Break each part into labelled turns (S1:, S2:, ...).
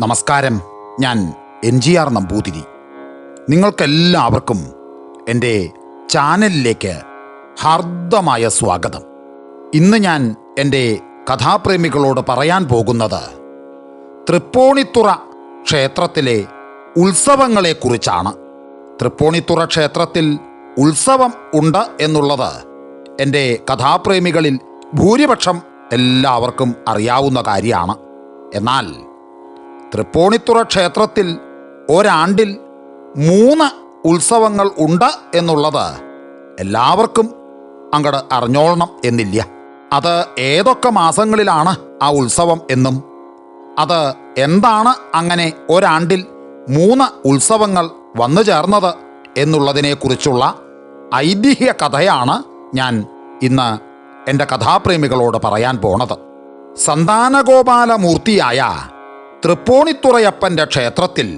S1: നമസ്കാരം. ഞാൻ N G R Namboothiri. നിങ്ങൾക്കെല്ലാവർക്കും എന്റെ ചാനലിലേക്ക് ഹാർദമായ സ്വാഗതം. ഇന്ന് ഞാൻ എന്റെ കഥാപ്രേമികളോട് പറയാൻ പോകുന്നത് തൃപ്പൂണിത്തുറ ക്ഷേത്രത്തിലെ ഉത്സവങ്ങളെക്കുറിച്ചാണ്. തൃപ്പൂണിത്തുറ ക്ഷേത്രത്തിൽ ഉത്സവം ഉണ്ട് എന്നുള്ളത് എന്റെ കഥാപ്രേമികളിൽ ഭൂരിപക്ഷം എല്ലാവർക്കും അറിയാവുന്ന കാര്യമാണ്. എന്നാൽ തൃപ്പൂണിത്തുറ ക്ഷേത്രത്തിൽ ഒരാണ്ടിൽ മൂന്ന് ഉത്സവങ്ങൾ ഉണ്ട് എന്നുള്ളത് എല്ലാവർക്കും അങ്ങട് അറിഞ്ഞോളണം എന്നില്ല. അത് ഏതൊക്കെ മാസങ്ങളിലാണ് ആ ഉത്സവം എന്നും അത് എന്താണ് അങ്ങനെ ഒരാണ്ടിൽ മൂന്ന് ഉത്സവങ്ങൾ വന്നു ചേർന്നത് എന്നുള്ളതിനെക്കുറിച്ചുള്ള ഐതിഹ്യ കഥയാണ് ഞാൻ ഇന്ന് എന്റെ കഥാപ്രേമികളോട് പറയാൻ പോണത്. സന്താനഗോപാലമൂർത്തിയായ തൃപ്പൂണിത്തുറയപ്പന്റെ ക്ഷേത്രത്തിൽ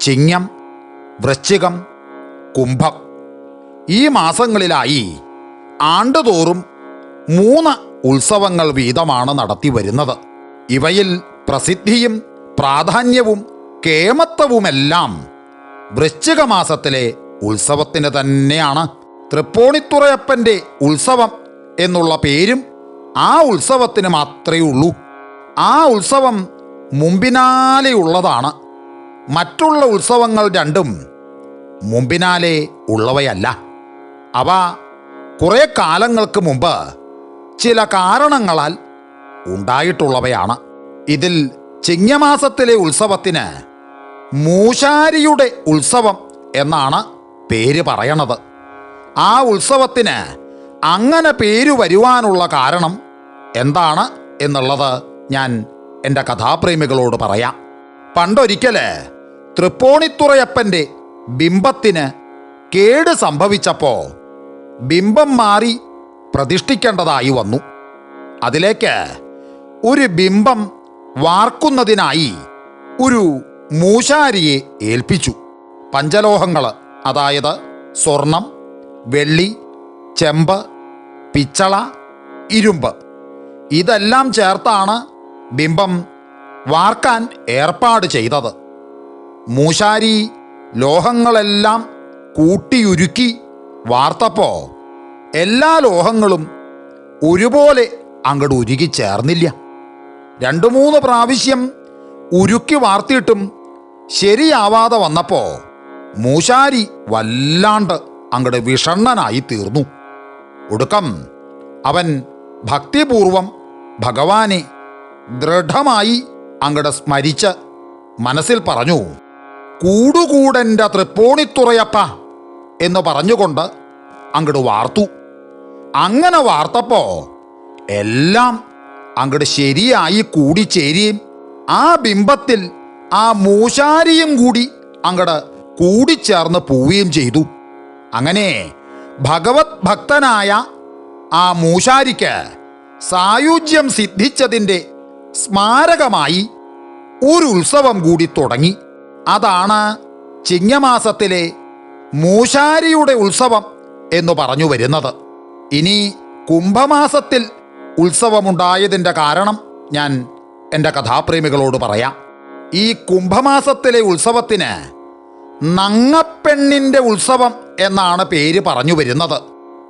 S1: ചിങ്ങം വൃശ്ചികം കുംഭം ഈ മാസങ്ങളിലായി ആണ്ടുതോറും മൂന്ന് ഉത്സവങ്ങൾ വീതമാണ് നടത്തി വരുന്നത് ഇവയിൽ പ്രസിദ്ധിയും പ്രാധാന്യവും കേമത്വവുമെല്ലാം വൃശ്ചിക മാസത്തിലെ ഉത്സവത്തിന് തന്നെയാണ്. തൃപ്പൂണിത്തുറയപ്പന്റെ ഉത്സവം എന്നുള്ള പേരും ആ ഉത്സവത്തിന് മാത്രമേ ഉള്ളൂ. ആ ഉത്സവം മുമ്പിനാലെയുള്ളതാണ്. മറ്റുള്ള ഉത്സവങ്ങൾ രണ്ടും മുമ്പിനാലെ ഉള്ളവയല്ല. അവ കുറേ കാലങ്ങൾക്ക് മുമ്പ് ചില കാരണങ്ങളാൽ ഉണ്ടായിട്ടുള്ളവയാണ്. ഇതിൽ ചിങ്ങമാസത്തിലെ ഉത്സവത്തിന് മൂശാരിയുടെ ഉത്സവം എന്നാണ് പേര് പറയണത്. ആ ഉത്സവത്തിന് അങ്ങനെ പേര് വരുവാനുള്ള കാരണം എന്താണ് എന്നുള്ളത് ഞാൻ എന്റെ കഥാപ്രേമികളോട് പറയാം. പണ്ടൊരിക്കൽ തൃപ്പൂണിത്തുറയപ്പന്റെ ബിംബത്തിന് കേട് സംഭവിച്ചപ്പോൾ ബിംബം മാറി പ്രതിഷ്ഠിക്കേണ്ടതായി വന്നു. അതിലേക്ക് ഒരു ബിംബം വാർക്കുന്നതിനായി ഒരു മൂശാരിയെ ഏൽപ്പിച്ചു. പഞ്ചലോഹങ്ങൾ അതായത് സ്വർണം വെള്ളി ചെമ്പ് പിച്ചള ഇരുമ്പ്. ഇതെല്ലാം ചേർത്താണ് ബിംബം വാർക്കാൻ ഏർപ്പാട് ചെയ്തത്. മൂശാരി ലോഹങ്ങളെല്ലാം കൂട്ടിയുരുക്കി വാർത്തപ്പോ എല്ലാ ലോഹങ്ങളും ഒരുപോലെ അങ്ങോട്ട് ഉരുകി ചേർന്നില്ല. രണ്ടു മൂന്ന് പ്രാവശ്യം ഉരുക്കി വാർത്തിയിട്ടും ശരിയാവാതെ വന്നപ്പോ മൂശാരി വല്ലാണ്ട് അങ്ങോട്ട് വിഷണ്ണനായി തീർന്നു. ഒടുക്കം അവൻ ഭക്തിപൂർവം ഭഗവാനെ ദൃഢമായി അങ്ങടെ സ്മരിച്ച് മനസ്സിൽ പറഞ്ഞു കൂടുകൂടന്റെ തൃപ്പൂണിത്തുറയപ്പ എന്ന് പറഞ്ഞുകൊണ്ട് അങ്ങോട്ട് വാർത്തു. അങ്ങനെ വാർത്തപ്പോ എല്ലാം അങ്ങോട്ട് ശരിയായി കൂടിച്ചേരുകയും ആ ബിംബത്തിൽ ആ മൂശാരിയും കൂടി അങ്ങോട്ട് കൂടിച്ചേർന്ന് പോവുകയും ചെയ്തു. അങ്ങനെ ഭഗവത് ഭക്തനായ ആ മൂശാരിക്ക് സായുജ്യം സിദ്ധിച്ചതിന്റെ സ്മാരകമായി ഒരു ഉത്സവം കൂടി തുടങ്ങി. അതാണ് ചിങ്ങമാസത്തിലെ മൂശാരിയുടെ ഉത്സവം എന്ന് പറഞ്ഞു വരുന്നത്. ഇനി കുംഭമാസത്തിൽ ഉത്സവമുണ്ടായതിന്റെ കാരണം ഞാൻ എന്റെ കഥാപ്രേമികളോട് പറയാം. ഈ കുംഭമാസത്തിലെ ഉത്സവത്തിന് നങ്ങപ്പെണ്ണിന്റെ ഉത്സവം എന്നാണ് പേര് പറഞ്ഞു വരുന്നത്.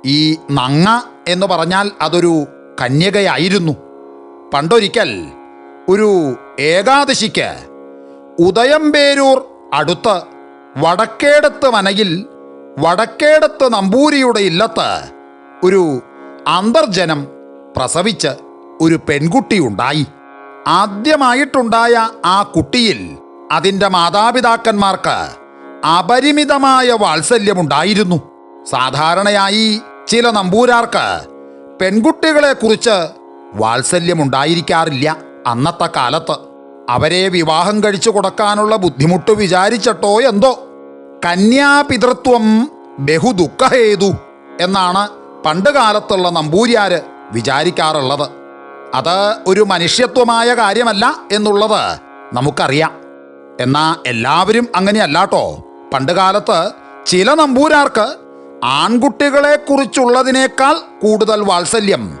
S1: ഈ നങ്ങ എന്ന് പറഞ്ഞാൽ അതൊരു കന്യകയായിരുന്നു. പണ്ടൊരിക്കൽ ഒരു ഏകാദശിക്ക് ഉദയംപേരൂർ അടുത്ത് വടക്കേടത്ത് വനയിൽ വടക്കേടത്ത് നമ്പൂരിയുടെ ഇല്ലത്ത് ഒരു അന്തർജനം പ്രസവിച്ച് ഒരു പെൺകുട്ടി ഉണ്ടായി. ആദ്യമായിട്ടുണ്ടായ ആ കുട്ടിയിൽ അതിന്റെ മാതാപിതാക്കന്മാർക്ക് അപരിമിതമായ വാത്സല്യമുണ്ടായിരുന്നു. സാധാരണയായി ചില നമ്പൂരാർക്ക് പെൺകുട്ടികളെക്കുറിച്ച് വാത്സല്യമുണ്ടായിരിക്കാറില്ല അന്നത്തെ കാലത്ത്. അവരെ വിവാഹം കഴിച്ചു കൊടുക്കാനുള്ള ബുദ്ധിമുട്ട് വിചാരിച്ചിട്ടോ എന്തോ? കന്യാപിതൃത്വം ബഹുദുഃഖഹേതു എന്നാണ് പണ്ട് കാലത്തുള്ള നമ്പൂരിയാര് വിചാരിക്കാറുള്ളത്. അത് ഒരു മനുഷ്യത്വമായ കാര്യമല്ല എന്നുള്ളത് നമുക്കറിയാം. എന്നാ എല്ലാവരും അങ്ങനെയല്ലാട്ടോ. പണ്ട് കാലത്ത് ചില നമ്പൂരാർക്ക് ആൺകുട്ടികളെക്കുറിച്ചുള്ളതിനേക്കാൾ കൂടുതൽ വാത്സല്യം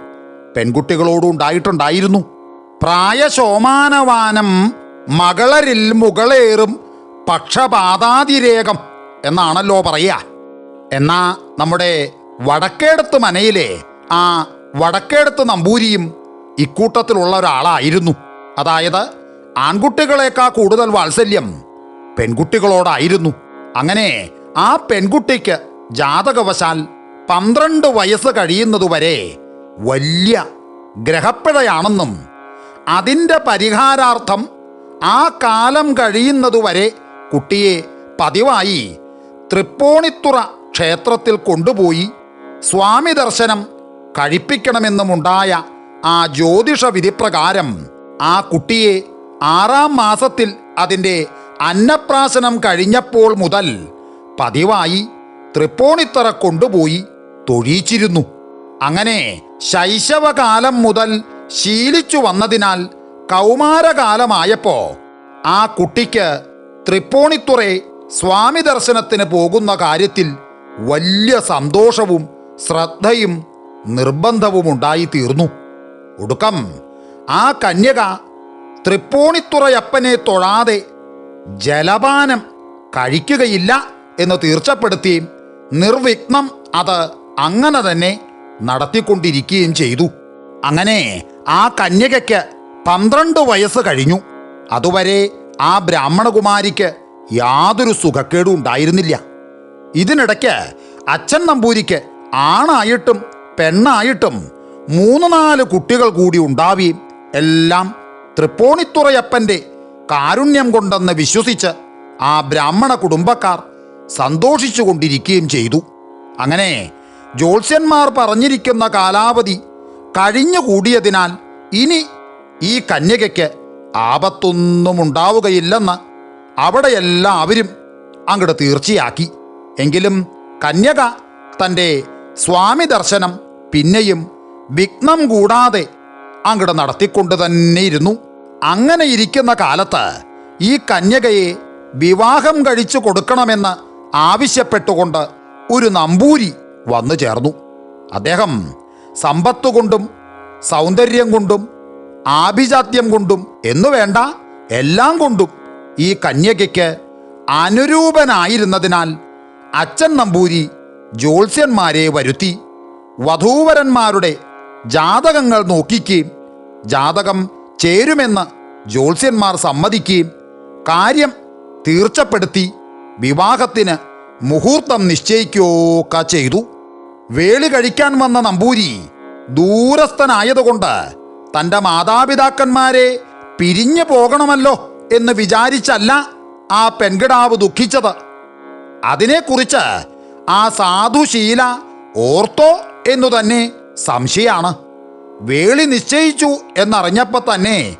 S1: പെൺകുട്ടികളോടും ഉണ്ടായിട്ടുണ്ടായിരുന്നു. പ്രായശോമാനവാനം മകളരിൽ മുകളേറും പക്ഷപാതാതിരേകം എന്നാണല്ലോ പറയുക. എന്നാ നമ്മുടെ വടക്കേടത്ത് മനയിലെ ആ വടക്കേടത്ത് നമ്പൂരിയും ഇക്കൂട്ടത്തിലുള്ള ഒരാളായിരുന്നു. അതായത് ആൺകുട്ടികളെക്കാൾ കൂടുതൽ വാത്സല്യം പെൺകുട്ടികളോടായിരുന്നു. അങ്ങനെ ആ പെൺകുട്ടിക്ക് ജാതകവശാൽ പന്ത്രണ്ട് വയസ്സ് കഴിയുന്നതുവരെ വലിയ ഗ്രഹപ്പിഴയാണെന്നും അതിന്റെ പരിഹാരാർത്ഥം ആ കാലം കഴിയുന്നതുവരെ കുട്ടിയെ പതിവായി തൃപ്പൂണിത്തുറ ക്ഷേത്രത്തിൽ കൊണ്ടുപോയി സ്വാമി ദർശനം കഴിപ്പിക്കണമെന്നുമുണ്ടായ ആ ജ്യോതിഷ വിധിപ്രകാരം ആ കുട്ടിയെ ആറാം മാസത്തിൽ അതിന്റെ അന്നപ്രാശനം കഴിഞ്ഞപ്പോൾ മുതൽ പതിവായി തൃപ്പൂണിത്തറ കൊണ്ടുപോയി തൊഴിയിച്ചിരുന്നു അങ്ങനെ ശൈശവകാലം മുതൽ ശീലിച്ചു വന്നതിനാൽ കൗമാരകാലമായപ്പോ ആ കുട്ടിക്ക് തൃപ്പൂണിത്തുറയെ സ്വാമി ദർശനത്തിന് പോകുന്ന കാര്യത്തിൽ വലിയ സന്തോഷവും ശ്രദ്ധയും നിർബന്ധവും ഉണ്ടായിത്തീർന്നു ഒടുക്കം ആ കന്യക തൃപ്പൂണിത്തുറയപ്പനെ തൊഴാതെ ജലപാനം കഴിക്കുകയില്ല എന്ന് തീർച്ചപ്പെടുത്തി നിർവിഘ്നം അത് അങ്ങനെ തന്നെ നടത്തിക്കൊണ്ടിരിക്കുകയും ചെയ്തു. അങ്ങനെ ആ കന്യകയ്ക്ക് പന്ത്രണ്ട് വയസ്സ് കഴിഞ്ഞു. അതുവരെ ആ ബ്രാഹ്മണകുമാരിക്ക് യാതൊരു സുഖക്കേടും ഉണ്ടായിരുന്നില്ല. ഇതിനിടയ്ക്ക് അച്ഛൻ നമ്പൂരിക്ക് ആണായിട്ടും പെണ്ണായിട്ടും മൂന്ന് നാല് കുട്ടികൾ കൂടി ഉണ്ടാവുകയും എല്ലാം തൃപ്പൂണിത്തുറയപ്പന്റെ കാരുണ്യം കൊണ്ടെന്ന് വിശ്വസിച്ച് ആ ബ്രാഹ്മണ കുടുംബക്കാർ സന്തോഷിച്ചു ചെയ്തു. അങ്ങനെ ജ്യോത്സ്യന്മാർ പറഞ്ഞിരിക്കുന്ന കാലാവധി കഴിഞ്ഞുകൂടിയതിനാൽ ഇനി ഈ കന്യകയ്ക്ക് ആപത്തൊന്നും ഉണ്ടാവുകയില്ലെന്ന് അവിടെ എല്ലാവരും അങ്ങോട്ട് തീർച്ചയാക്കി. എങ്കിലും കന്യക തന്റെ സ്വാമി ദർശനം പിന്നെയും വിഘ്നം കൂടാതെ അങ്ങോട്ട് നടത്തിക്കൊണ്ട് തന്നെ ഇരുന്നു അങ്ങനെ ഇരിക്കുന്ന കാലത്ത് ഈ കന്യകയെ വിവാഹം കഴിച്ചു കൊടുക്കണമെന്ന് ആവശ്യപ്പെട്ടുകൊണ്ട് ഒരു നമ്പൂരി വന്നു ചേർന്നു. അദ്ദേഹം സമ്പത്തുകൊണ്ടും സൗന്ദര്യം കൊണ്ടും ആഭിജാത്യം കൊണ്ടും എന്നു വേണ്ട എല്ലാം കൊണ്ടും ഈ കന്യകയ്ക്ക് അനുരൂപനായിരുന്നതിനാൽ അച്ഛൻ നമ്പൂരി ജ്യോത്സ്യന്മാരെ വരുത്തി വധൂവരന്മാരുടെ ജാതകങ്ങൾ നോക്കിക്കുകയും ജാതകം ചേരുമെന്ന് ജ്യോത്സ്യന്മാർ സമ്മതിക്കുകയും കാര്യം തീർച്ചപ്പെടുത്തി വിവാഹത്തിന് മുഹൂർത്തം നിശ്ചയിക്കുകയൊക്കെ ചെയ്തു. വേളി കഴിക്കാൻ വന്ന നമ്പൂരി ദൂരസ്ഥനായതുകൊണ്ട് തന്റെ മാതാപിതാക്കന്മാരെ പിരിഞ്ഞു പോകണമല്ലോ എന്ന് വിചാരിച്ചല്ല ആ പെൺകിടാവ് ദുഃഖിച്ചത്. അതിനെക്കുറിച്ച് ആ സാധുശീല ഓർത്തോ എന്നു തന്നെ സംശയമാണ് വേളി നിശ്ചയിച്ചു എന്നറിഞ്ഞപ്പോൾ തന്നെ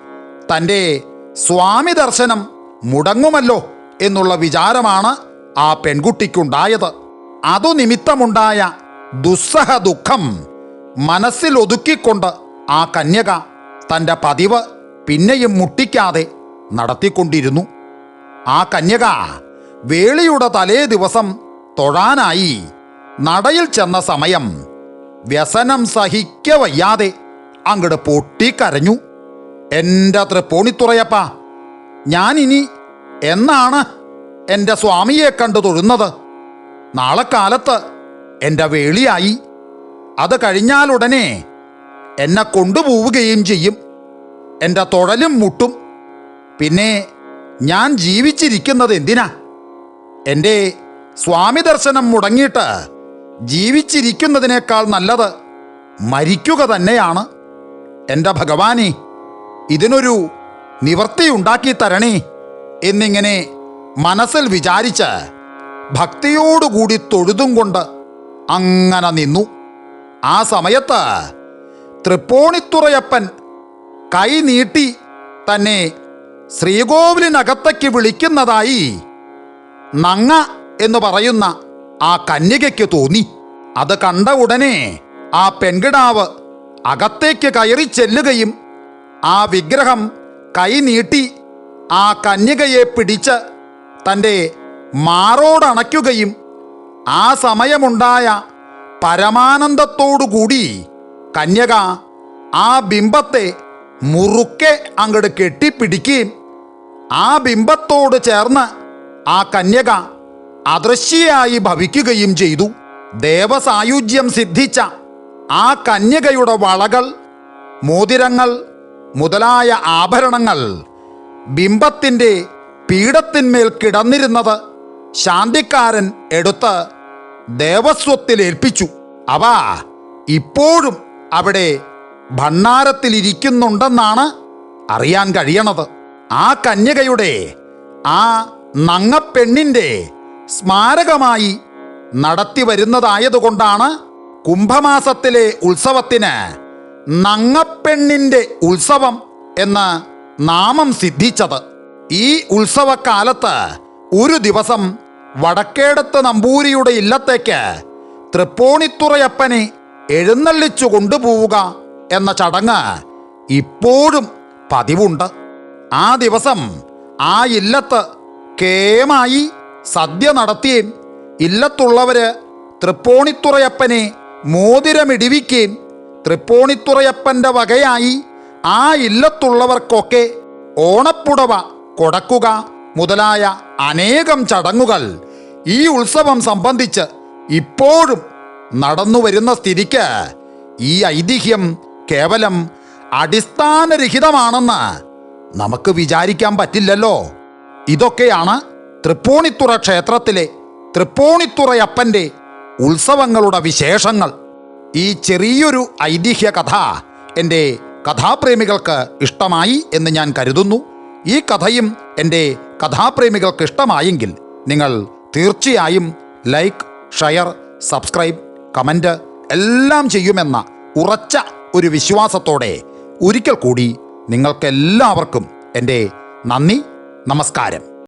S1: തന്റെ സ്വാമി ദർശനം മുടങ്ങുമല്ലോ എന്നുള്ള വിചാരമാണ് ആ പെൺകുട്ടിക്കുണ്ടായത്. അതു നിമിത്തമുണ്ടായ ദുസ്സഹ ദുഃഖം മനസ്സിൽ ഒതുക്കിക്കൊണ്ട് ആ കന്യക തന്റെ പതിവ് പിന്നെയും മുട്ടിക്കാതെ നടത്തിക്കൊണ്ടിരുന്നു. ആ കന്യക വേളിയുടെ തലേ ദിവസം തൊഴാനായി നടയിൽ ചെന്ന സമയം വ്യസനം സഹിക്ക വയ്യാതെ അങ്ങട് പൊട്ടിക്കരഞ്ഞു. എന്റെ തൃപ്പൂണിത്തുറയപ്പ ഞാനിനി എന്നാണ് എന്റെ സ്വാമിയെ കണ്ടു തൊഴുന്നത്. നാളെ കാലത്ത് എന്റെ വേളിയായി. അത് കഴിഞ്ഞാലുടനെ എന്നെ കൊണ്ടുപോവുകയും ചെയ്യും. എന്റെ തൊഴലും മുട്ടും. പിന്നെ ഞാൻ ജീവിച്ചിരിക്കുന്നത് എന്തിനാ? എന്റെ സ്വാമി ദർശനം മുടങ്ങിയിട്ട് ജീവിച്ചിരിക്കുന്നതിനേക്കാൾ നല്ലത് മരിക്കുക തന്നെയാണ്. എന്റെ ഭഗവാനെ ഇതിനൊരു നിവൃത്തിയുണ്ടാക്കി തരണേ എന്നിങ്ങനെ മനസ്സിൽ വിചാരിച്ച് ഭക്തിയോടുകൂടി തൊഴുതും കൊണ്ട് അങ്ങനെ നിന്നു. ആ സമയത്ത് തൃപ്പൂണിത്തുറയപ്പൻ കൈ നീട്ടി തന്നെ ശ്രീകോവിലിനകത്തേക്ക് വിളിക്കുന്നതായി നങ്ങ എന്ന് പറയുന്ന ആ കന്യകയ്ക്ക് തോന്നി. അത് കണ്ട ഉടനെ ആ പെൺകിടാവ് അകത്തേക്ക് കയറി ചെല്ലുകയും ആ വിഗ്രഹം കൈ നീട്ടി ആ കന്യകയെ പിടിച്ച് തന്റെ മാറോടണയ്ക്കുകയും ആ സമയമുണ്ടായ പരമാനന്ദത്തോടുകൂടി കന്യക ആ ബിംബത്തെ മുറുക്കെ അങ്ങോട്ട് കെട്ടിപ്പിടിക്കുകയും ആ ബിംബത്തോട് ചേർന്ന് ആ കന്യക അദൃശ്യയായി ഭവിക്കുകയും ചെയ്തു. ദേവസായുജ്യം സിദ്ധിച്ച ആ കന്യകയുടെ വളകൾ മോതിരങ്ങൾ മുതലായ ആഭരണങ്ങൾ ബിംബത്തിന്റെ പീഠത്തിന്മേൽ കിടന്നിരുന്നത് ശാന്തിക്കാരൻ എടുത്ത് ദേവസ്വത്തിൽ ഏൽപ്പിച്ചു. അവ ഇപ്പോഴും അവിടെ ഭണ്ണാരത്തിലിരിക്കുന്നുണ്ടെന്നാണ് അറിയാൻ കഴിയണത്. ആ കന്യകയുടെ ആ നങ്ങപ്പെണ്ണിന്റെ സ്മാരകമായി നടത്തി വരുന്നതായതുകൊണ്ടാണ് കുംഭമാസത്തിലെ ഉത്സവത്തിന് നങ്ങപ്പെണ്ണിന്റെ ഉത്സവം എന്ന് നാമം സിദ്ധിച്ചത്. ഈ ഉത്സവകാലത്ത് ഒരു ദിവസം വടക്കേടത്ത് നമ്പൂരിയുടെ ഇല്ലത്തേക്ക് തൃപ്പൂണിത്തുറയപ്പനെ എഴുന്നള്ളിച്ചു കൊണ്ടുപോവുക എന്ന ചടങ്ങ് ഇപ്പോഴും പതിവുണ്ട്. ആ ദിവസം ആ ഇല്ലത്ത് കേമായി സദ്യ നടത്തിയും ഇല്ലത്തുള്ളവര് തൃപ്പൂണിത്തുറയപ്പനെ മോതിരമിടിവിക്കുകയും തൃപ്പൂണിത്തുറയപ്പന്റെ വകയായി ആ ഇല്ലത്തുള്ളവർക്കൊക്കെ ഓണപ്പുടവ കൊടക്കുക മുതലായ അനേകം ചടങ്ങുകൾ ഈ ഉത്സവം സംബന്ധിച്ച് ഇപ്പോഴും നടന്നു വരുന്ന സ്ഥിതിക്ക് ഈ ഐതിഹ്യം കേവലം അടിസ്ഥാനരഹിതമാണെന്ന് നമുക്ക് വിചാരിക്കാൻ പറ്റില്ലല്ലോ. ഇതൊക്കെയാണ് തൃപ്പൂണിത്തുറ ക്ഷേത്രത്തിലെ തൃപ്പൂണിത്തുറയപ്പന്റെ ഉത്സവങ്ങളുടെ വിശേഷങ്ങൾ. ഈ ചെറിയൊരു ഐതിഹ്യ കഥ എന്റെ കഥാപ്രേമികൾക്ക് ഇഷ്ടമായി എന്ന് ഞാൻ കരുതുന്നു. ഈ കഥയും എന്റെ കഥാപ്രേമികൾക്ക് ഇഷ്ടമായെങ്കിൽ നിങ്ങൾ തീർച്ചയായും ലൈക്ക് ഷെയർ സബ്സ്ക്രൈബ് കമന്റ് എല്ലാം ചെയ്യുമെന്ന ഉറച്ച ഒരു വിശ്വാസത്തോടെ ഒരിക്കൽ കൂടി നിങ്ങൾക്കെല്ലാവർക്കും എന്റെ നന്ദി നമസ്കാരം.